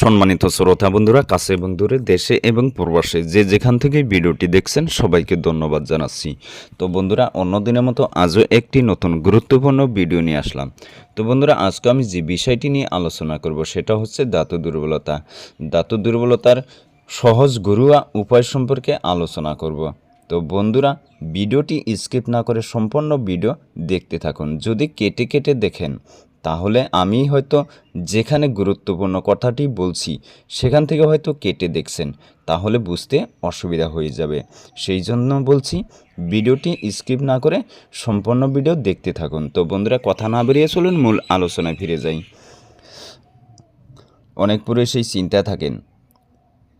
সম্মানিত শ্রোতা বন্ধুরা, কাছে দূরে দেশে এবং প্রবাসে যে যেখান থেকে ভিডিওটি দেখছেন, সবাইকে ধন্যবাদ জানাচ্ছি। তো বন্ধুরা অন্যদিনের মতো আজও একটি নতুন গুরুত্বপূর্ণ ভিডিও নিয়ে আসলাম। তো বন্ধুরা, আজকে আমি যে বিষয়টি নিয়ে আলোচনা করব, সেটা হচ্ছে দাঁত দুর্বলতা। দাঁত দুর্বলতার সহজ ঘরোয়া উপায় সম্পর্কে আলোচনা করব। তো বন্ধুরা, ভিডিওটি স্কিপ না করে সম্পূর্ণ ভিডিও দেখতে থাকুন। যদি কেটে কেটে দেখেন তাহলে আমি হয়তো যেখানে গুরুত্বপূর্ণ কথাটি বলছি, সেখান থেকে হয়তো কেটে দেখছেন, তাহলে বুঝতে অসুবিধা হয়ে যাবে। সেই জন্য বলছি, ভিডিওটি স্কিপ না করে সম্পূর্ণ ভিডিও দেখতে থাকুন। তো বন্ধুরা, কথা না বেরিয়ে চলুন, মূল আলোচনায় ফিরে যাই। অনেক পুরুষই চিন্তা থাকেন,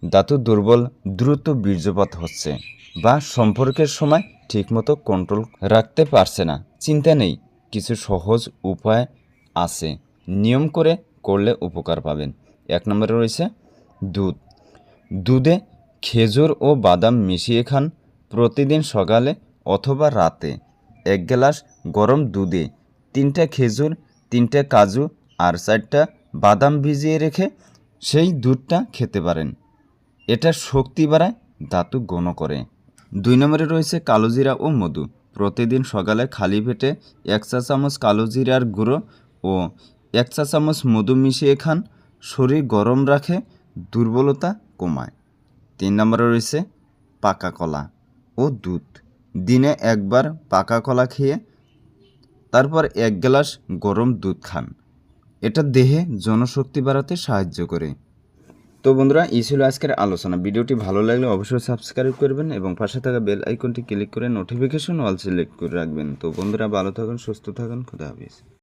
দাঁতু দুর্বল দ্রুত বীর্যপাত হচ্ছে বা সম্পর্কের সময় ঠিকমতো কন্ট্রোল রাখতে পারছে না। চিন্তা নেই, কিছু সহজ উপায় আছে। নিয়ম করে করলে উপকার পাবেন। এক নম্বরে রয়েছে দুধ। দুধে খেজুর ও বাদাম মিশিয়ে খান প্রতিদিন সকালে অথবা রাতে। এক গ্লাস গরম দুধে তিনটা খেজুর, তিনটা কাজু আর চারটা বাদাম ভিজিয়ে রেখে সেই দুধটা খেতে পারেন। এটা শক্তি বাড়ায়, ধাতু গণ করে। দুই নম্বরে রয়েছে কালোজিরা ও মধু। প্রতিদিন সকালে খালি পেটে এক চা চামচ কালোজিরার গুঁড়ো ও এক চা চামচ মধু মিশিয়ে খান। শরীর গরম রাখে, দুর্বলতা কমায়। তিন নম্বরে রয়েছে পাকা কলা ও দুধ। দিনে একবার পাকা কলা খেয়ে তারপর এক গ্লাস গরম দুধ খান। এটা দেহে জনশক্তি বাড়াতে সাহায্য করে। তো বন্ধুরা, এই ছিল আজকের আলোচনা। ভিডিওটি ভালো লাগলে অবশ্যই সাবস্ক্রাইব করবেন এবং পাশে থাকা বেল আইকনটি ক্লিক করে নোটিফিকেশন অল সিলেক্ট করে রাখবেন। তো বন্ধুরা, ভালো থাকুন, সুস্থ থাকুন, খুদা হাফিজ।